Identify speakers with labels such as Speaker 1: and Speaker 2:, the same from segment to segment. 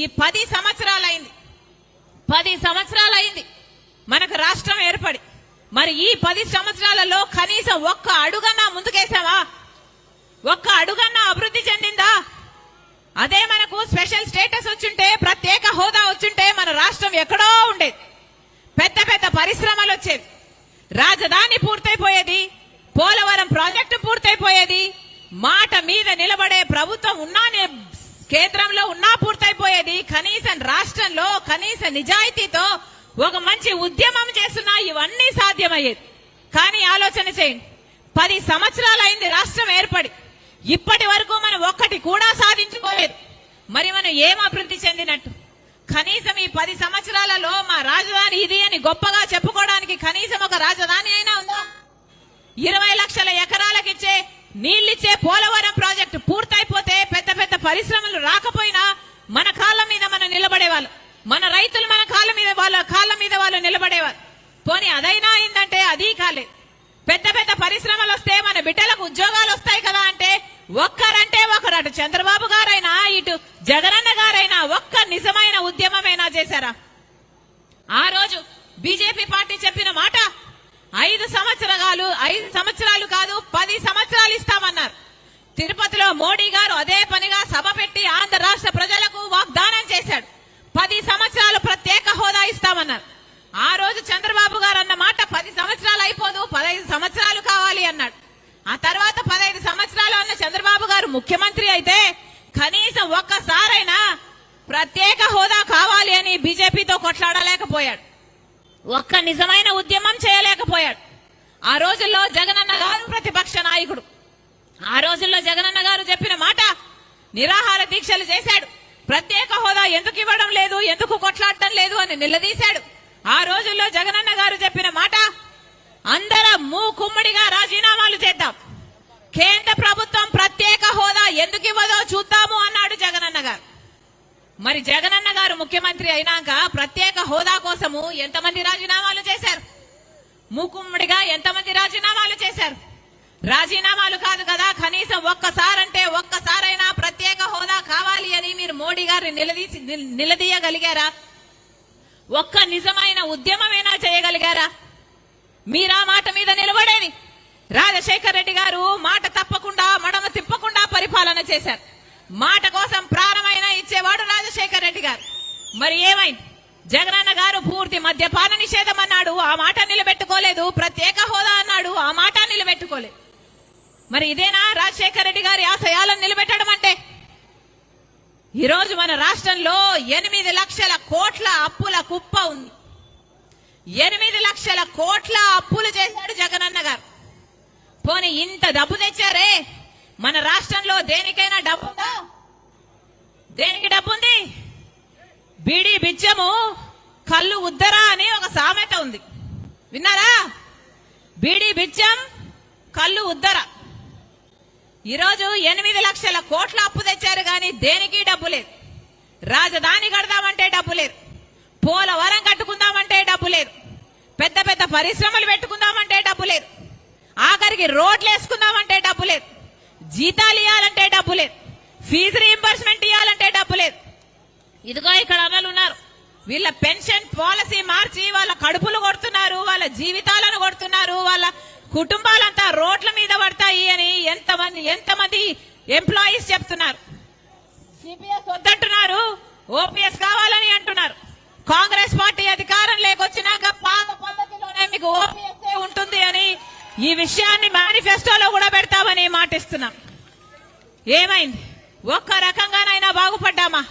Speaker 1: ఈ పది సంవత్సరాలైంది. సంవత్సరాలు అయింది మనకు రాష్ట్రం ఏర్పడి. మరి ఈ పది సంవత్సరాలలో కనీసం ఒక్క అడుగన్నా ముందుకేసావా ఒక్క అడుగన్నా అభివృద్ధి చెందిందా? అదే మనకు స్పెషల్ స్టేటస్ వచ్చుంటే ప్రత్యేక హోదా వచ్చుంటే మన రాష్ట్రం ఎక్కడో ఉండేది. పెద్ద పెద్ద పరిశ్రమలు వచ్చేది రాజధాని పూర్తయిపోయేది. పోలవరం ప్రాజెక్టు పూర్తయిపోయేది. మాట మీద నిలబడే ప్రభుత్వం ఉన్నానే కేంద్రంలో ఉన్నా పూర్తయిపోయేది. కనీసం రాష్ట్రంలో కనీస నిజాయితీతో ఒక మంచి ఉద్యమం చేస్తున్నా ఇవన్నీ సాధ్యమయ్యేది. కానీ ఆలోచన చేయండి. పది సంవత్సరాలు అయింది రాష్ట్రం ఏర్పడి. ఇప్పటి వరకు మనం ఒక్కటి కూడా సాధించుకోలేదు. మరి మనం ఏం అభివృద్ధి చెందినట్టు? కనీసం ఈ పది సంవత్సరాలలో మా రాజధాని ఇది అని గొప్పగా చెప్పుకోవడానికి కనీసం ఒక రాజధాని అయినా ఉందా? ఇరవై లక్షల ఎకరాలకిచ్చే నీళ్ళిచ్చే పోలవరం ప్రాజెక్టు పూర్తయిపోతే పెద్ద పెద్ద పరిశ్రమలు రాకపోయినా మన కాళ్ళ మీద మనం నిలబడేవాళ్ళు. మన రైతులు మన కాళ్ళ మీద వాళ్ళ కాళ్ళ మీద వాళ్ళు నిలబడేవారు. పోనీ అదైనా అయిందంటే అది కాలేదు పెద్ద పెద్ద పరిశ్రమలు వస్తే మన బిడ్డలకు ఉద్యోగాలు వస్తాయి కదా అంటే ఒక్కరంటే ఒకరు. అటు చంద్రబాబు గారైనా ఇటు జగనన్న గారైనా ఒక్క నిజమైన ఉద్యమమైనా చేశారా? ఆ రోజు బీజేపీ పార్టీ చెప్పిన మాట ఐదు సంవత్సరాలు ఐదు సంవత్సరాలు కాదు పది సంవత్సరాలు ఇస్తామన్నారు. తిరుపతిలో మోడీ గారు అదే పని సభ పెట్టి ఆంధ్ర రాష్ట్ర ప్రజలకు వాగ్దానం చేశాడు పది సంవత్సరాలు ప్రత్యేక హోదా ఇస్తామన్నారు ఆ రోజు చంద్రబాబు గారు అన్న మాట పది సంవత్సరాలు అయిపోదు పదహైదు సంవత్సరాలు కావాలి అన్నాడు. ఆ తర్వాత పదహైదు సంవత్సరాలు అన్న చంద్రబాబు గారు ముఖ్యమంత్రి అయితే కనీసం ఒక్కసారైనా ప్రత్యేక హోదా కావాలి అని బీజేపీతో కొట్లాడలేకపోయాడు. ఒక్క నిజమైన ఉద్యమం చేయలేకపోయాడు. ఆ రోజుల్లో జగనన్న గారు ప్రతిపక్ష నాయకుడు. ఆ రోజుల్లో జగనన్న గారు చెప్పిన మాట నిరాహార దీక్షలు చేశాడు. ప్రత్యేక హోదా ఎందుకు ఇవ్వడం లేదు ఎందుకు కొట్లాడటం లేదు అని నిలదీశాడు. ఆ రోజుల్లో జగనన్న గారు చెప్పిన మాట అందరం మూకుమ్మడిగా రాజీనామాలు చేద్దాం. కేంద్ర ప్రభుత్వం ప్రత్యేక హోదా ఎందుకు ఇవ్వదో చూద్దాము అన్నాడు జగనన్న గారు. మరి జగనన్న గారు ముఖ్యమంత్రి అయినాక ప్రత్యేక హోదా కోసము ఎంతమంది రాజీనామాలు చేశారు? మూకుమ్మడిగా ఎంతమంది రాజీనామాలు చేశారు? రాజీనామాలు కాదు కదా కనీసం ఒక్కసారంటే ఒక్కసారైనా ప్రత్యేక హోదా కావాలి అని మీరు మోడీ గారిని నిలదీసి నిల్- నిలదీయగలిగారా? ఒక్క నిజమైన ఉద్యమమైనా చేయగలిగారా? మీరా మాట మీద నిలబడేది? రాజశేఖర్ రెడ్డి గారు మాట తప్పకుండా మడమ తిప్పకుండా పరిపాలన చేశారు. మాట కోసం ప్రాణమైన ఇచ్చేవాడు రాజశేఖర్ రెడ్డి గారు. మరి ఏమైంది? జగనన్న గారు పూర్తి మద్యపాన నిషేధం అన్నాడు. ఆ మాట నిలబెట్టుకోలేదు. ప్రత్యేక హోదా అన్నాడు. ఆ మాట నిలబెట్టుకోలేదు. మరి ఇదేనా రాజశేఖర్ రెడ్డి గారి ఆశయాలను నిలబెట్టడం అంటే ఈరోజు మన రాష్ట్రంలో ఎనిమిది లక్షల కోట్ల అప్పుల కుప్ప ఉంది. ఎనిమిది లక్షల కోట్ల అప్పులు చేశాడు జగనన్న గారు. పోనీ ఇంత డబ్బు తెచ్చారే? మన రాష్ట్రంలో దేనికైనా డబ్బు ఉందా? దేనికి డబ్బు ఉంది? బీడీ బిచ్చము కళ్ళు ఉద్దరా అని ఒక సామెత ఉంది. విన్నారా? బీడీ బిచ్చం కళ్ళు ఉద్దర. ఈరోజు ఎనిమిది లక్షల కోట్ల అప్పు తెచ్చారు కానీ దేనికి డబ్బు లేదు. రాజధాని కడదామంటే డబ్బు లేదు. పోలవరం కట్టుకుందామంటే డబ్బు లేదు. పెద్ద పెద్ద పరిశ్రమలు పెట్టుకుందామంటే డబ్బు లేదు. ఆఖరికి రోడ్లు వేసుకుందామంటే డబ్బు లేదు. జీతాలు ఇవ్వాలంటే డబ్బు లేదు. ఫీజు రీంబర్స్మెంట్ ఇవ్వాలంటే డబ్బు లేదు. ఇదిగో ఇక్కడ అమలు ఉన్నారు. వీళ్ళ పెన్షన్ పాలసీ మార్చి వాళ్ళ కడుపులు కొడుతున్నారు వాళ్ళ జీవితాలను కొడుతున్నారు వాళ్ళ కుటుంబాలంతా రోడ్ల మీద పడతాయి అని ఎంతమంది ఎంతమంది ఎంప్లాయీస్ చెప్తున్నారు. సిపిఎస్ వద్దంటున్నారు. ఓపీఎస్ కావాలని అంటున్నారు. కాంగ్రెస్ పార్టీ అధికారం లేకొచ్చినాక పాత పద్ధతిలోనే మీకు ఓపీఎస్ ఉంటుంది అని ఈ విషయాన్ని మేనిఫెస్టోలో కూడా పెడతామని మాటిస్తున్నాం. ఏమైంది? ఒక్క రకంగానైనా బాగుపడ్డామా?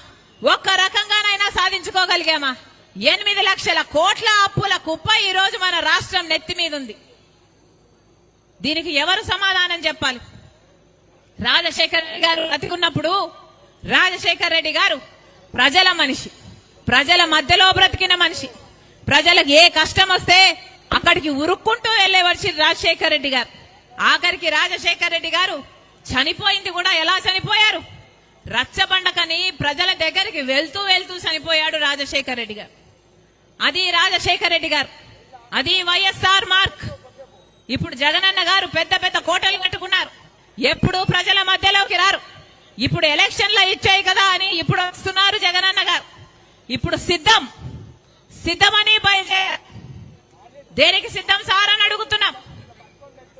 Speaker 1: ఒక్క రకంగానైనా సాధించుకోగలిగామా? ఎనిమిది లక్షల కోట్ల అప్పుల కుప్ప ఈ రోజు మన రాష్ట్రం నెత్తి మీద ఉంది. దీనికి ఎవరు సమాధానం చెప్పాలి? రాజశేఖర రెడ్డి గారు బ్రతికున్నప్పుడు రాజశేఖర రెడ్డి గారు ప్రజల మనిషి ప్రజల మధ్యలో బ్రతికిన మనిషి. ప్రజలకు ఏ కష్టం వస్తే అక్కడికి ఉరుక్కుంటూ వెళ్ళే వచ్చి రాజశేఖర రెడ్డి గారు. ఆఖరికి రాజశేఖర రెడ్డి గారు చనిపోయింది కూడా ఎలా చనిపోయారు? రచ్చబండకని ప్రజల దగ్గరికి వెళ్తూ వెళ్తూ చనిపోయాడు రాజశేఖర రెడ్డి గారు. అది రాజశేఖర రెడ్డి గారు. అది వైఎస్ఆర్ మార్క్. ఇప్పుడు జగనన్న గారు పెద్ద పెద్ద కోటలు కట్టుకున్నారు. ఎప్పుడు ప్రజల మధ్యలోకి రారు. ఇప్పుడు ఎలక్షన్లో ఇచ్చాయి కదా అని ఇప్పుడు వస్తున్నారు జగనన్న గారు. ఇప్పుడు సిద్ధం. సిద్ధమని బయలుదేరారు దేనికి సిద్ధం సార్ అని అడుగుతున్నాం.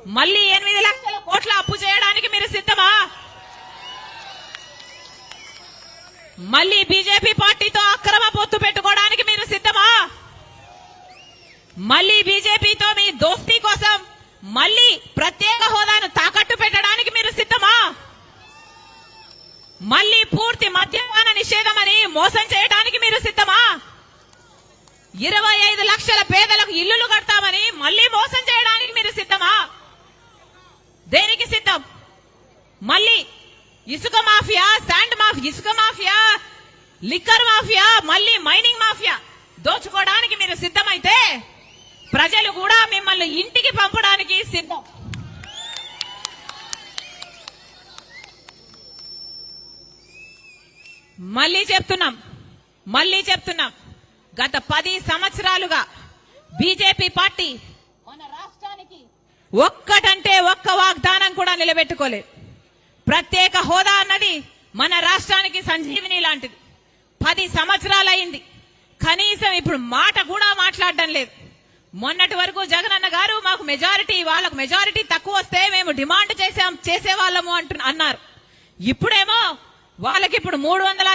Speaker 1: మళ్ళీ ఎనిమిది లక్షల కోట్ల అప్పు చేయడానికి మీరు సిద్ధమా? మళ్ళీ బీజేపీ పార్టీతో అక్రమ పొత్తు పెట్టుకోవడానికి మీరు సిద్ధమా? మళ్ళీ బీజేపీతో మీ దోస్తీ కోసం మళ్ళీ ప్రత్యేక హోదాను తాకట్టు పెట్టడానికి మీరు సిద్ధమా? మళ్ళీ పూర్తి మద్యపాన నిషేధం అని మోసం చేయడానికి మీరు సిద్ధమా? ఇరవై ఐదు లక్షల పేదలకు ఇల్లులు కడతామని మళ్ళీ మోసం చేయడానికి మీరు సిద్ధమా? దేనికి సిద్ధం? మళ్ళీ ఇసుక మాఫియా శాండ్ మాఫియా ఇసుక మాఫియా లిక్కర్ మాఫియా మళ్ళీ మైనింగ్ మాఫియా దోచుకోవడానికి మీరు సిద్ధమైతే ప్రజలు కూడా మిమ్మల్ని ఇంటికి పంపడానికి సిద్ధం. మళ్ళీ చెప్తున్నాం మళ్ళీ చెప్తున్నాం. గత పది సంవత్సరాలుగా బీజేపీ పార్టీ మన రాష్ట్రానికి ఒక్కటంటే ఒక్క వాగ్దానం కూడా నిలబెట్టుకోలేదు. ప్రత్యేక హోదా అన్నది మన రాష్ట్రానికి సంజీవిని లాంటిది. పది సంవత్సరాలైంది. కనీసం ఇప్పుడు మాట కూడా మాట్లాడడం లేదు. మొన్నటి వరకు జగనన్న గారు మాకు మెజారిటీ వాళ్ళకు మెజారిటీ తక్కువ వస్తే మేము డిమాండ్ చేసాం చేసేవాళ్ళము అంటు అన్నారు. ఇప్పుడేమో వాళ్ళకి ఇప్పుడు మూడు వందల